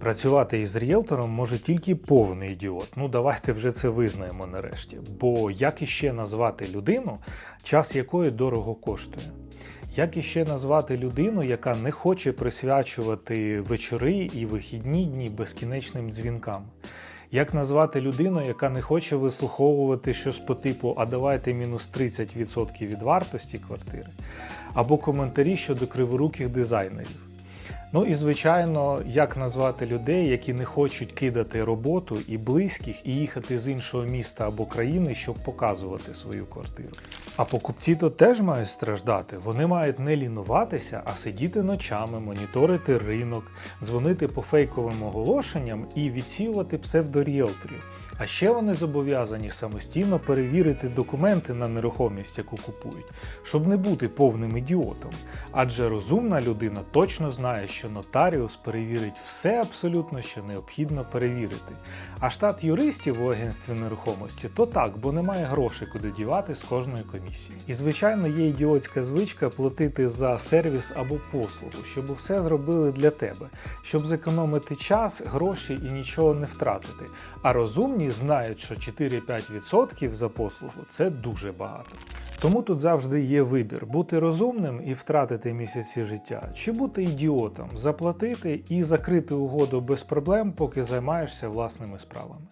Працювати із ріелтором може тільки повний ідіот. Ну давайте вже це визнаємо нарешті. Бо як іще назвати людину, час якої дорого коштує? Як іще назвати людину, яка не хоче присвячувати вечори і вихідні дні безкінечним дзвінкам? Як назвати людину, яка не хоче вислуховувати щось по типу А давайте мінус 30% від вартості квартири, або коментарі щодо криворуких дизайнерів? Ну і звичайно, як назвати людей, які не хочуть кидати роботу і близьких і їхати з іншого міста або країни, щоб показувати свою квартиру. А покупці то теж мають страждати. Вони мають не лінуватися, а сидіти ночами, моніторити ринок, дзвонити по фейковим оголошенням і відсіювати псевдоріелторів. А ще вони зобов'язані самостійно перевірити документи на нерухомість, яку купують, щоб не бути повним ідіотом. Адже розумна людина точно знає, що нотаріус перевірить все абсолютно, що необхідно перевірити. А штат юристів у агентстві нерухомості то так, бо немає грошей, куди дівати з кожної комісії. І звичайно, є ідіотська звичка платити за сервіс або послугу, щоб все зробили для тебе, щоб зекономити час, гроші і нічого не втратити. А розумні знають, що 4-5% за послугу це дуже багато. Тому тут завжди є вибір бути розумним і втратити місяці життя, чи бути ідіотом, заплатити і закрити угоду без проблем, поки займаєшся власними справами.